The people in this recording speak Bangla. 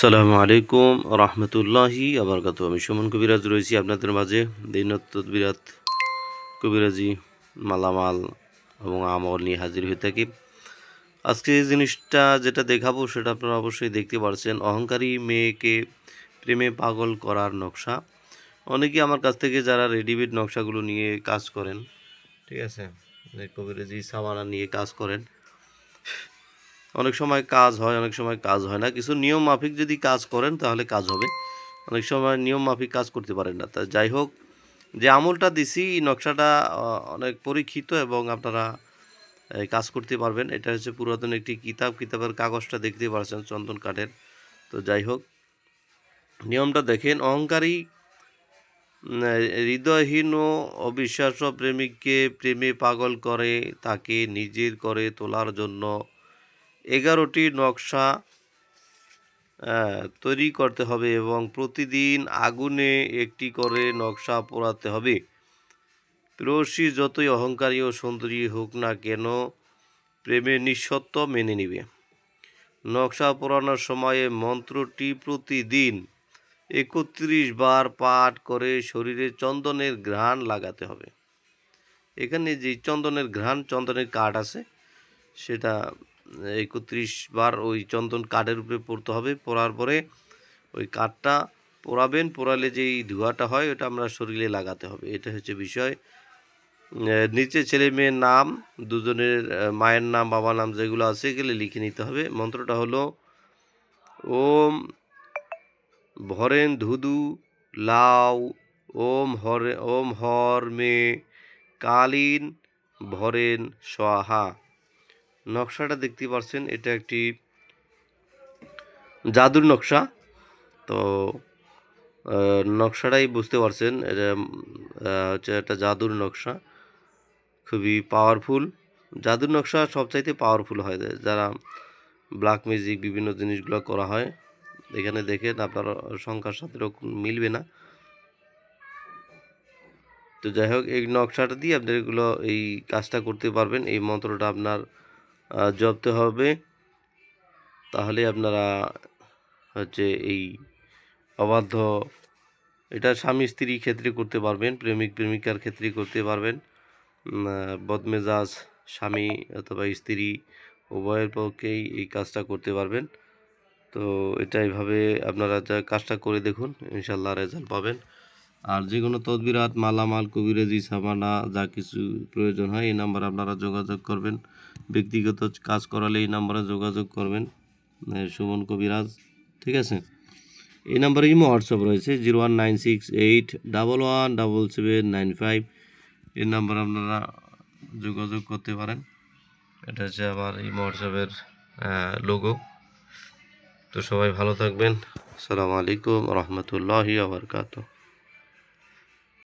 সালামু আলাইকুম রহমতুল্লাহি আবরকাত আমি সুমন কবিরাজ রয়েছি আপনাদের মাঝে। দিনত বিরাট কবিরাজি, মালামাল এবং আমল নিয়ে হাজির হয়ে থাকি। আজকে জিনিসটা যেটা দেখাবো সেটা আপনারা অবশ্যই দেখতে পারছেন। অহংকারী মেয়েকে প্রেমে পাগল করার নকশা। অনেকেই আমার কাছ থেকে যারা রেডিমেড নকশাগুলো নিয়ে কাজ করেন, ঠিক আছে? কবিরাজি সামানা নিয়ে কাজ করেন অনেক সময় কাজ হয়, অনেক সময় কাজ হয় না। কিছু নিয়ম মাফিক যদি কাজ করেন, তাহলে কাজ হবে। অনেক সময় নিয়ম মাফিক কাজ করতে পারেন না। তা যাই হোক, যে আমলটা দিছি নকশাটা অনেক পরীক্ষিত এবং আপনারা কাজ করতে পারবেন। এটা হচ্ছে পুরাতন একটি কিতাব। কিতাবের কাগজটা দেখতে পারছেন, চন্দন কাঠের। তো যাই হোক, নিয়মটা দেখেন, অহংকারী হৃদয়হীন ও অবিশ্বাস্য প্রেমিককে প্রেমে পাগল করে, তাকে নিজের করে তোলার জন্য এগারোটি নকশা তৈরি করতে হবে এবং প্রতিদিন আগুনে একটি করে নকশা পোড়াতে হবে। প্রেয়সী যতই অহংকারী ও সুন্দরী হোক না কেন প্রেমের নিঃসত্ব মেনে নিবে। নকশা পোড়ানোর সময়ে মন্ত্রটি প্রতিদিন একত্রিশ বার পাঠ করে শরীরে চন্দনের ঘ্রাণ লাগাতে হবে। এখানে যে চন্দনের ঘ্রাণ, চন্দনের কাঠ আছে, সেটা একত্রিশ বার ওই চন্দন কাঠের উপরে পড়তে হবে। পড়ার পরে ওই কাঠটা পোড়াবেন, পোড়ালে যেই ধোঁয়াটা হয় ওটা আমরা শরীরে লাগাতে হবে। এটা হচ্ছে বিষয়। নিচে ছেলে মেয়ের নাম, দুজনের মায়ের নাম, বাবার নাম যেগুলো আছে এগুলো লিখে নিতে হবে। মন্ত্রটা হলো, ওম ভরেন ধুধু লাউ, ওম হরে, ওম হর মে, কালীন ভরেন সোহা। নকশাটা দেখতে পাচ্ছেন এটা একটি জাদুর নকশা। তো নকশাটাই বুঝতে পারছেন, এটা হচ্ছে একটা জাদুর নকশা। খুবই পাওয়ারফুল জাদুর নকশা সবচাইতে পাওয়ারফুল হয় যারা ব্ল্যাক ম্যাজিক বিভিন্ন জিনিসগুলো করা হয়, এখানে দেখেন আপনার সংখ্যার সাথে মিলবে না। তো যাই হোক, এই নকশাটা দিয়ে আপনি এগুলো, এই কাজটা করতে পারবেন, এই মন্ত্রটা আপনার জপতে হবে। তাহলে আপনারা হচ্ছে এই অবাধ্য এটা স্বামী স্ত্রী ক্ষেত্রে করতে পারবেন, প্রেমিক প্রেমিকার ক্ষেত্রে করতে পারবেন। বদমেজাজ স্বামী অথবা স্ত্রী উভয়ের পক্ষেই এই কাজটা করতে পারবেন। তো এটা এইভাবে আপনারা যা কাজটা করে দেখুন ইনশাল্লাহ রেজাল্ট পাবেন। আর যে কোনো তদবিরাত, মালামাল, কবিরাজি সামানা যা কিছু প্রয়োজন হয়, এই নাম্বারে আপনারা যোগাযোগ করবেন। ব্যক্তিগত কাজ করালে এই নাম্বারে যোগাযোগ করবেন সুমন কবিরাজ, ঠিক আছে? এই নাম্বারে ইমো, হোয়াটসঅ্যাপ রয়েছে, zero one nine six eight, double one, double seven, nine five. এই নাম্বারে আপনারা যোগাযোগ করতে পারেন। এটা হচ্ছে আমার ইমো, হোয়াটসঅ্যাপের লোগো। তো সবাই ভালো থাকবেন। আসসালামু আলাইকুম রহমতুল্লাহি আবরকাত